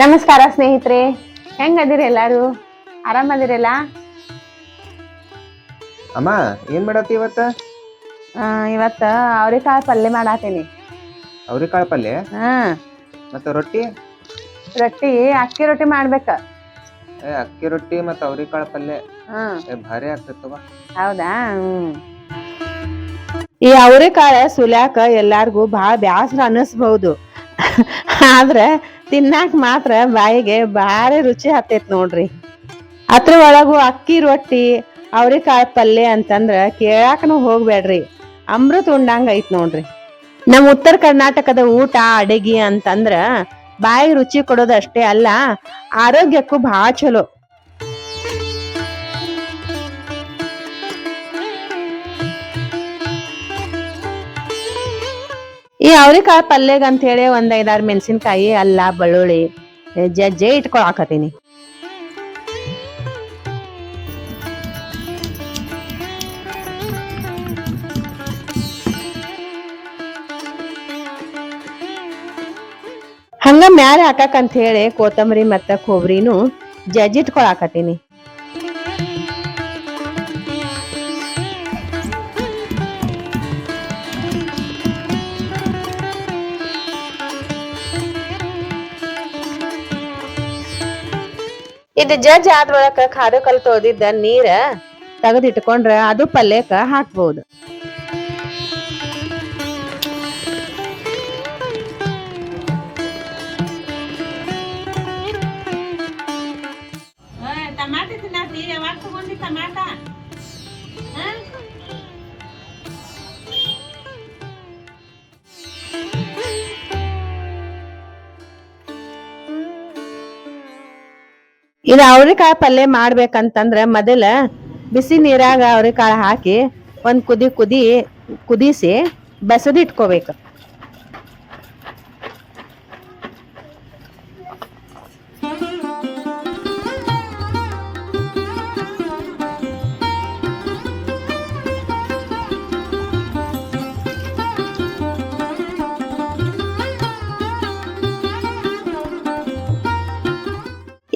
ನಮಸ್ಕಾರ ಸ್ನೇಹಿತರೆ. ಹೆಂಗದಿರಿ ಎಲ್ಲಾರು? ಆರಾಮದಿರಲ್ಲ? ಅಮ್ಮ ಏನ್ ಮಾಡತ್ತಿ ಇವತ್ತ? ಇವತ್ತ ಅವ್ರಿಕಾಳು ಪಲ್ಯ ಮಾಡಾತೀನಿ. ಅವ್ರಿಕಾಳ ಪಲ್ಯ? ಹಾ. ಮತ್ತ ರೊಟ್ಟಿ? ರೊಟ್ಟಿ ಅಕ್ಕಿ ರೊಟ್ಟಿ ಮಾಡ್ಬೇಕ. ಏ ಅಕ್ಕಿ ರೊಟ್ಟಿ ಮತ್ತೆ ಅವ್ರಿಕಾಳ ಪಲ್ಯ? ಏ ಭಾರಿ ಆಗ್ತೈತವ ಹೌದಾ? ಹ್ಮ್. ಈ ಅವ್ರಿಕಾಳ ಸುಲ್ಯಾಕ ಎಲ್ಲಾರ್ಗೂ ಭಾಳ ಬ್ಯಾಸರ ಅನ್ನಿಸ್ಬಹುದು ಆದ್ರ ತಿನ್ನಾಕ ಮಾತ್ರ ಬಾಯಿಗೆ ಭಾರಿ ರುಚಿ ಹತ್ತೈತ್ ನೋಡ್ರಿ. ಅದ್ರ ಒಳಗು ಅಕ್ಕಿ ರೊಟ್ಟಿ, ಅವ್ರಿಕಾಳು ಪಲ್ಯ ಅಂತಂದ್ರ ಕೇಳಾಕನು ಹೋಗ್ಬೇಡ್ರಿ ಅಮೃತ ಉಂಡಂಗ ಐತ್ ನೋಡ್ರಿ. ನಮ್ಮ ಉತ್ತರ ಕರ್ನಾಟಕದ ಊಟ, ಅಡಿಗೆ ಅಂತಂದ್ರ ಬಾಯಿಗೆ ರುಚಿ ಕೊಡೋದಷ್ಟೇ ಅಲ್ಲ, ಆರೋಗ್ಯಕ್ಕೂ ಭಾಳ ಚಲೋ. ಈ ಅವ್ರಿಕಾಯಿ ಪಲ್ಯಗ ಅಂತ ಹೇಳಿ ಒಂದ್ ಐದಾರು ಮೆಣಸಿನ್ಕಾಯಿ, ಅಲ್ಲ, ಬೆಳ್ಳುಳ್ಳಿ ಜಜ್ಜೆ ಇಟ್ಕೊಳಕತ್ತೀನಿ ಹಂಗ ಮ್ಯಾಲೆ ಹಾಕಕ್ ಹೇಳಿ ಕೊತ್ತಂಬರಿ ಮತ್ತ ಕೊಬ್ಬರಿನೂ ಜಜ್ಜಿಟ್ಕೊಳಕತ್ತೀನಿ ಇದು ಜಜ್ಜ್ ಆದ್ರೊಳಕ ಖಾರ ಕಲ್ ನೀರ ತೆಗೆದಿಟ್ಕೊಂಡ್ರ ಅದು ಪಲ್ಯಕ ಹಾಕ್ಬಹುದು ಇದು ಅವ್ರಿಕಾಳು ಪಲ್ಯ ಮಾಡ್ಬೇಕಂತಂದ್ರೆ ಮೊದಲ ಬಿಸಿ ನೀರಾಗ ಅವ್ರಿಕಾಳು ಹಾಕಿ ಒಂದು ಕುದಿ ಕುದಿ ಕುದಿಸಿ ಬಸದಿಟ್ಕೋಬೇಕು.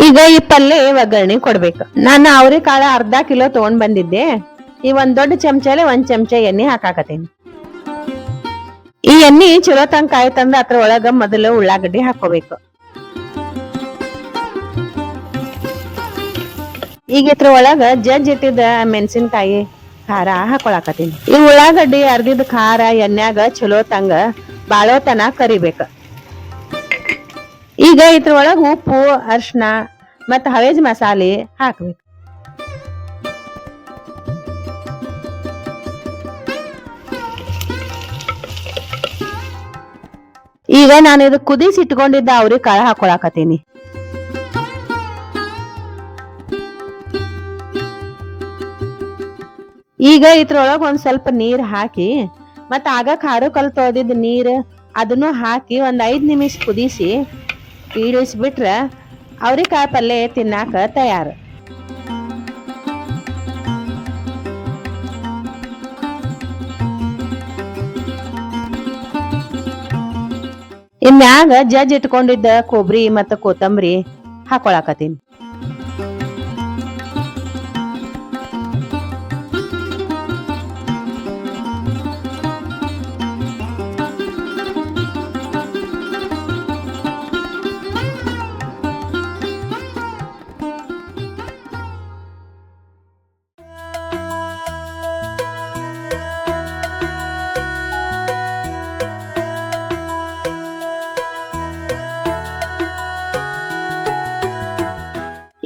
ಈಗ ಈ ಪಲ್ಯ ಒಗ್ಗರಣೆ ಕೊಡ್ಬೇಕು. ನಾನು ಅವ್ರಿಕಾಳ ಅರ್ಧ ಕಿಲೋ ತಗೊಂಡ್ ಬಂದಿದ್ದೆ. ಈ ಒಂದ್ ದೊಡ್ಡ ಚಮಚಲೆ ಒಂದ್ ಚಮಚ ಎಣ್ಣೆ ಹಾಕಾಕತ್ತೀನಿ. ಈ ಎಣ್ಣೆ ಚಲೋ ತಂಗ ಕಾಯ್ತಂದ್ರ ಅದ್ರ ಒಳಗ ಮೊದಲು ಉಳ್ಳಾಗಡ್ಡಿ ಹಾಕೋಬೇಕು ಈಗ ಇದ್ರ ಒಳಗ ಜಜ್ಜ್ ಇಟ್ಟಿದ್ದ ಮೆಣಸಿನ್ಕಾಯಿ ಖಾರ ಹಾಕೊಳಾಕತ್ತೀನಿ. ಈ ಉಳ್ಳಾಗಡ್ಡಿ ಅರ್ದಿದ್ ಖಾರ ಎಣ್ಣೆಗ ಚಲೋ ತಂಗ ಬಾಳೋತನ ಕರಿಬೇಕ. ಈಗ ಇದ್ರ ಒಳಗ ಉಪ್ಪು ಅರ್ಶಿನ ಮತ್ತ ಹವೇಜ್ ಮಸಾಲೆ ಹಾಕಬೇಕು. ಈಗ ನಾನು ಇದು ಕುದಿಸಿ ಇಟ್ಕೊಂಡಿದ್ದ ಅವ್ರಿಗೆ ಕಾಳು ಹಾಕೊಳಕತ್ತೀನಿ. ಈಗ ಇದ್ರೊಳಗ ಒಂದ್ ಸ್ವಲ್ಪ ನೀರ್ ಹಾಕಿ ಮತ್ತ ಆಗ ಖಾರ ಕಲ್ ತೊಳೆದಿದ್ದ ನೀರ್ ಅದನ್ನು ಹಾಕಿ ಒಂದ್ ಐದ್ ನಿಮಿಷ ಕುದಿಸಿ ಇಳಿಸ್ಬಿಟ್ರ ಅವ್ರಿಕಾಯಿ ಪಲ್ಯ ತಿನ್ನಾಕ ತಯಾರು. ಇನ್ಮ್ಯಾಗ ಜಜ್ ಇಟ್ಕೊಂಡಿದ್ದ ಕೊಬ್ಬರಿ ಮತ್ತ ಕೊತ್ತಂಬರಿ ಹಾಕೊಳಕತ್ತೀನಿ.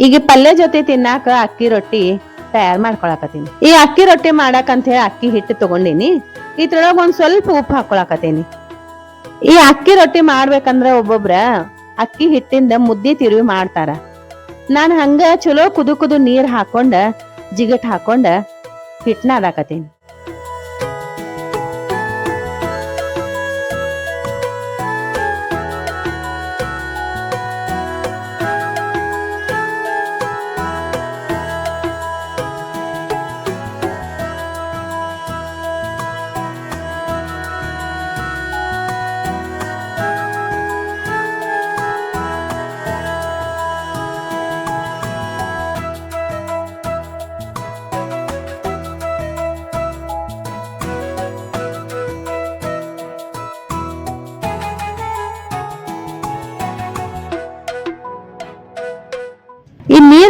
ಈಗ ಪಲ್ಯ ಜೊತೆ ತಿನ್ನಾಕ ಅಕ್ಕಿ ರೊಟ್ಟಿ ತಯಾರು ಮಾಡ್ಕೊಳಕತ್ತೀನಿ. ಈ ಅಕ್ಕಿ ರೊಟ್ಟಿ ಅಂತ ಹೇಳಿ ಅಕ್ಕಿ ಹಿಟ್ಟು ತಗೊಂಡಿನಿ. ಇದ್ರೊಳಗೆ ಒಂದ್ ಸ್ವಲ್ಪ ಉಪ್ಪು ಹಾಕೊಳಕತ್ತೀನಿ. ಈ ಅಕ್ಕಿ ರೊಟ್ಟಿ ಮಾಡ್ಬೇಕಂದ್ರ ಒಬ್ಬೊಬ್ರ ಅಕ್ಕಿ ಹಿಟ್ಟಿಂದ ಮುದ್ದೆ ತಿರುವಿ ಮಾಡ್ತಾರ. ನಾನು ಹಂಗ ಚಲೋ ಕುದು ಕುದು ನೀರ್ ಹಾಕೊಂಡ, ಜಿಗಟ್ ಹಾಕೊಂಡ ಹಿಟ್ನ ಅದಾಕತ್ತೀನಿ.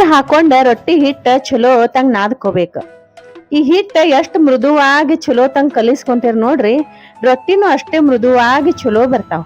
ಹಾಕೊಂಡ ರೊಟ್ಟಿ ಹಿಟ್ಟ ಚಲೋ ತಂಗ ನಾದ್ಕೋಬೇಕು. ಈ ಹಿಟ್ಟ ಎಷ್ಟು ಮೃದುವಾಗಿ ಚಲೋ ತಂಗ ಕಲಿಸ್ಕೊಂತೀರಿ ನೋಡ್ರಿ, ರೊಟ್ಟಿನೂ ಅಷ್ಟೇ ಮೃದುವಾಗಿ ಚಲೋ ಬರ್ತಾವ.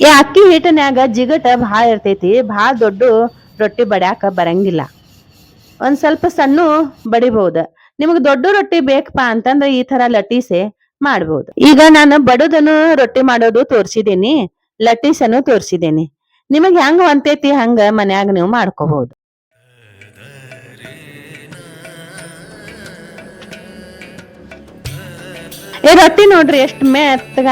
ಈ ಅಕ್ಕಿ ಹಿಟ್ಟನ್ಯಾಗ ಜಿಗಟ ಭಾಳ ಇರ್ತೈತಿ, ಭಾಳ ದೊಡ್ಡ ರೊಟ್ಟಿ ಬಡ್ಯಾಕ ಬರಂಗಿಲ್ಲ. ಒಂದ್ ಸ್ವಲ್ಪ ಸಣ್ಣ ಬಡಿಬಹುದು. ನಿಮಗೆ ದೊಡ್ಡ ರೊಟ್ಟಿ ಬೇಕಪ್ಪ ಅಂತಂದ್ರ ಈ ತರ ಲಟ್ಟಿಸೆ ಮಾಡ್ಬೋದು. ಈಗ ನಾನು ಬಡುದನ್ನು ರೊಟ್ಟಿ ಮಾಡೋದು ತೋರ್ಸಿದೀನಿ ಲಟ್ಟಿಸನು ತೋರ್ಸಿದೀನಿ ನಿಮಗೆ ಹೆಂಗ್ ಅಂತೈತಿ ಹಂಗ ಮನ್ಯಾಗ ನೀವು ಮಾಡ್ಕೋಬಹುದು. ಈ ರೊಟ್ಟಿ ನೋಡ್ರಿ ಎಷ್ಟ್ ಮೆತ್ತಗ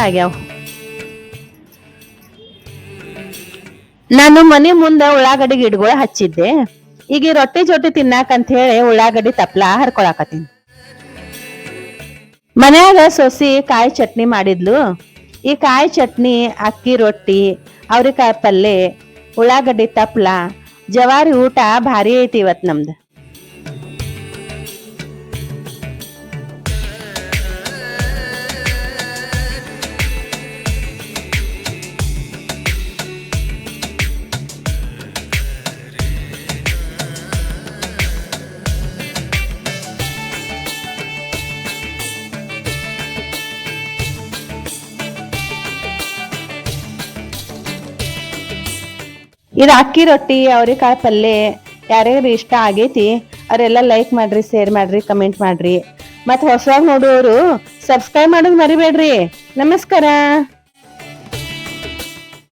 ನಾನು ಮನೆ ಮುಂದ ಉಳ್ಳಾಗಡ್ಡಿ ಗಿಡಗಳು ಹಚ್ಚಿದ್ದೆ. ಈಗ ರೊಟ್ಟಿ ಜೊತೆ ತಿನ್ನಾಕ ಅಂತ ಹೇಳಿ ಉಳ್ಳಾಗಡ್ಡಿ ತಪ್ಲ ಹರ್ಕೊಳಕತ್ತೀನಿ. ಮನ್ಯಾಗ ಸೊಸಿ ಕಾಯಿ ಚಟ್ನಿ ಮಾಡಿದ್ಲು. ಈ ಕಾಯಿ ಚಟ್ನಿ, ಅಕ್ಕಿ ರೊಟ್ಟಿ, ಅವ್ರಿಕಾಯಿ ಪಲ್ಲೆ, ಉಳ್ಳಾಗಡ್ಡಿ ತಪ್ಲ, ಜವಾರಿ ಊಟ ಭಾರಿ ಐತಿ ಇವತ್ತು ನಮ್ದು. ಇದು ಅಕ್ಕಿ ರೊಟ್ಟಿ, ಅವ್ರಿಕಾಯಿ ಪಲ್ಲೆ ಯಾರ್ಯಾರು ಇಷ್ಟ ಆಗೈತಿ, ಅವರೆಲ್ಲ ಲೈಕ್ ಮಾಡ್ರಿ ಶೇರ್ ಮಾಡ್ರಿ ಕಮೆಂಟ್ ಮಾಡ್ರಿ. ಮತ್ತೆ ಹೊಸವಾಗಿ ನೋಡುವವರು ಸಬ್ಸ್ಕ್ರೈಬ್ ಮಾಡೋದು ಮರಿಬೇಡ್ರಿ. ನಮಸ್ಕಾರ.